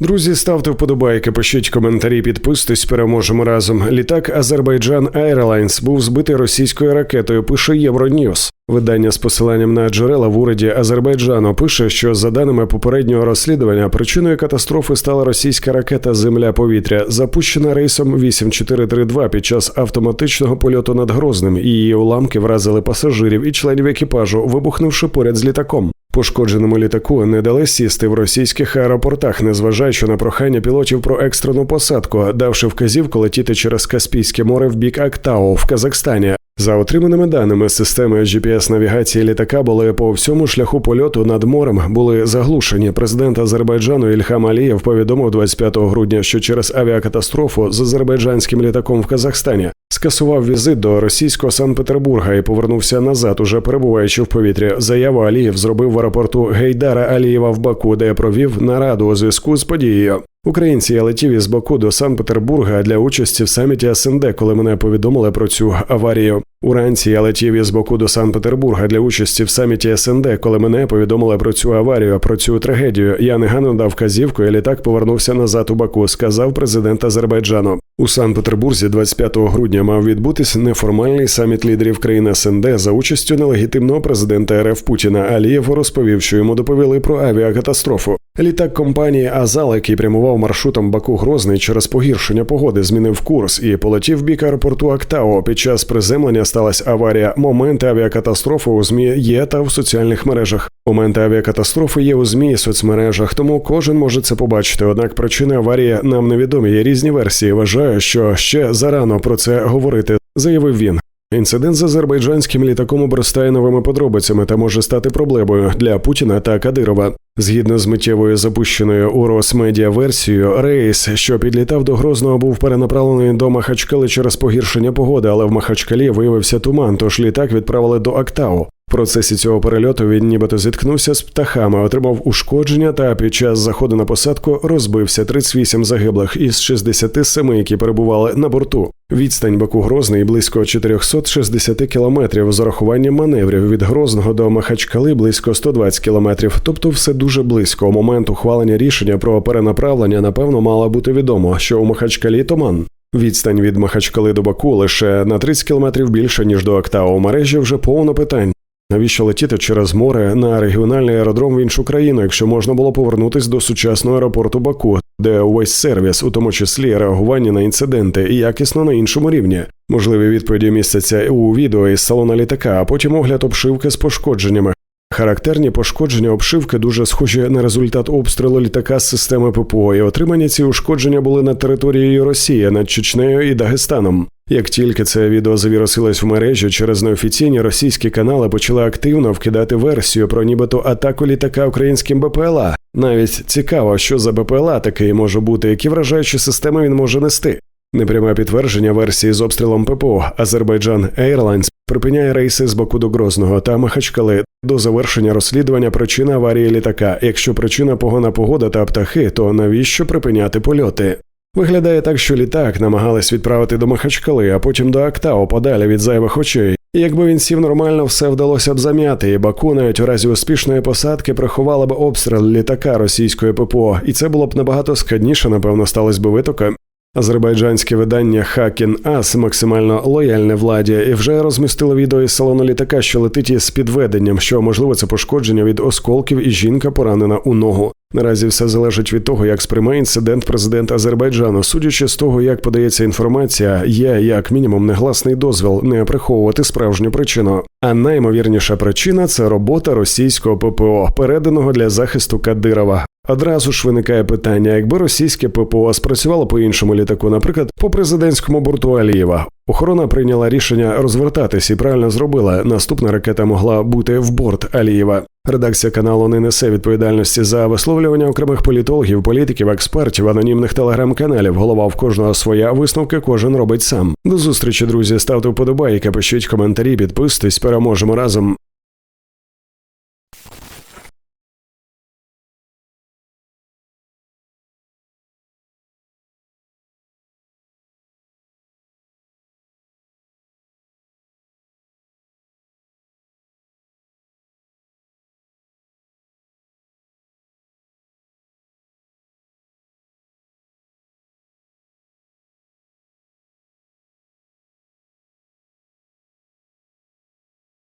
Друзі, ставте вподобайки, пишіть коментарі, підписуйтесь, переможемо разом. Літак Азербайджан Airlines був збитий російською ракетою. Пише Євроньюз. Видання з посиланням на джерела в уряді Азербайджану пише, що за даними попереднього розслідування, причиною катастрофи стала російська ракета Земля-повітря, запущена рейсом 8432 під час автоматичного польоту над Грозним. Її уламки вразили пасажирів і членів екіпажу, вибухнувши поряд з літаком. Пошкодженому літаку не дали сісти в російських аеропортах, незважаючи на прохання пілотів про екстрену посадку, давши вказівку летіти через Каспійське море в бік Актау в Казахстані. За отриманими даними, системи gps навігації літака були по всьому шляху польоту над морем були заглушені. Президент Азербайджану Ільхам Алієв повідомив 25 грудня, що через авіакатастрофу з азербайджанським літаком в Казахстані скасував візит до російського Санкт-Петербурга і повернувся назад, уже перебуваючи в повітрі. Заяву Алієв зробив в аеропорту Гейдара Алієва в Баку, де провів нараду у зв'язку з подією. Українці я летів із Баку до Санкт-Петербурга для участі в саміті СНД, коли мене повідомили про цю аварію. Уранці я летів із Баку до Санкт-Петербурга для участі в саміті СНД, коли мене повідомили про цю аварію, про цю трагедію. Я негайно дав вказівку, і літак повернувся назад у Баку, сказав президент Азербайджану. У Санкт-Петербурзі 25 грудня мав відбутися неформальний саміт лідерів країн СНД за участю нелегітимного президента РФ Путіна. Алієв розповів, що йому доповіли про авіакатастрофу. Літак компанії Азал, який прямував маршрутом Баку Грозний через погіршення погоди, змінив курс і полетів бік аеропорту Актао. Під час приземлення сталася аварія. Моменти авіакатастрофи у змі є та в соціальних мережах. Моменти авіакатастрофи є у змі і соцмережах, тому кожен може це побачити. Однак причини аварії нам невідомі. Є різні версії. Вважаю, що ще зарано про це говорити, заявив він. Інцидент з азербайджанським літаком обростає новими подробицями та може стати проблемою для Путіна та Кадирова. Згідно з миттєвою запущеною у Росмедіа версією, рейс, що підлітав до Грозного, був перенаправлений до Махачкали через погіршення погоди, але в Махачкалі виявився туман, тож літак відправили до Актау. В процесі цього перельоту він нібито зіткнувся з птахами, отримав ушкодження та під час заходу на посадку розбився 38 загиблих із 67, які перебували на борту. Відстань Баку Грозний близько 460 кілометрів з урахуванням маневрів від Грозного до Махачкали близько 120 кілометрів, тобто все дуже близько. У момент ухвалення рішення про перенаправлення, напевно, мало бути відомо, що у Махачкалі туман. Відстань від Махачкали до Баку лише на 30 кілометрів більше ніж до Актау. У мережі вже повно питань. Навіщо летіти через море на регіональний аеродром в іншу країну, якщо можна було повернутися до сучасного аеропорту Баку, де увесь сервіс, у тому числі реагування на інциденти, і якісно на іншому рівні? Можливі відповіді містяться у відео із салона літака, а потім огляд обшивки з пошкодженнями. Характерні пошкодження обшивки дуже схожі на результат обстрілу літака з системи ППО, і отримані ці ушкодження були на території Росії над Чечнею і Дагестаном. Як тільки це відео завірусилось в мережі, через неофіційні російські канали почали активно вкидати версію про нібито атаку літака українським БПЛА. Навіть цікаво, що за БПЛА такий може бути, які вражаючі системи він може нести. Непряме підтвердження версії з обстрілом ППО Азербайджан Airlines припиняє рейси з Баку до Грозного та Махачкали до завершення розслідування причин аварії літака. Якщо причина погана погода та птахи, то навіщо припиняти польоти? Виглядає так, що літак намагались відправити до Махачкали, а потім до Актау подалі від зайвих очей. І якби він сів нормально, все вдалося б зам'яти, і Баку навіть у разі успішної посадки приховала б обстріл літака російської ППО, і це було б набагато складніше, напевно, сталося б витока. Азербайджанське видання Хакін Ас максимально лояльне владі і вже розмістило відео із салону літака, що летить із підведенням, що можливо це пошкодження від осколків, і жінка поранена у ногу. Наразі все залежить від того, як сприймає інцидент президент Азербайджану. Судячи з того, як подається інформація, є як мінімум негласний дозвіл не приховувати справжню причину. А наймовірніша причина це робота російського ППО, переданого для захисту Кадирова. Одразу ж виникає питання, якби російське ППО спрацювало по іншому літаку, наприклад, по президентському борту Алієва. Охорона прийняла рішення розвертатись і правильно зробила. Наступна ракета могла бути в борт Алієва. Редакція каналу не несе відповідальності за висловлювання окремих політологів, політиків, експертів, анонімних телеграм-каналів. Голова в кожного своя висновки кожен робить сам. До зустрічі, друзі. Ставте вподобайки, пишіть коментарі, підписуйтесь, переможемо разом.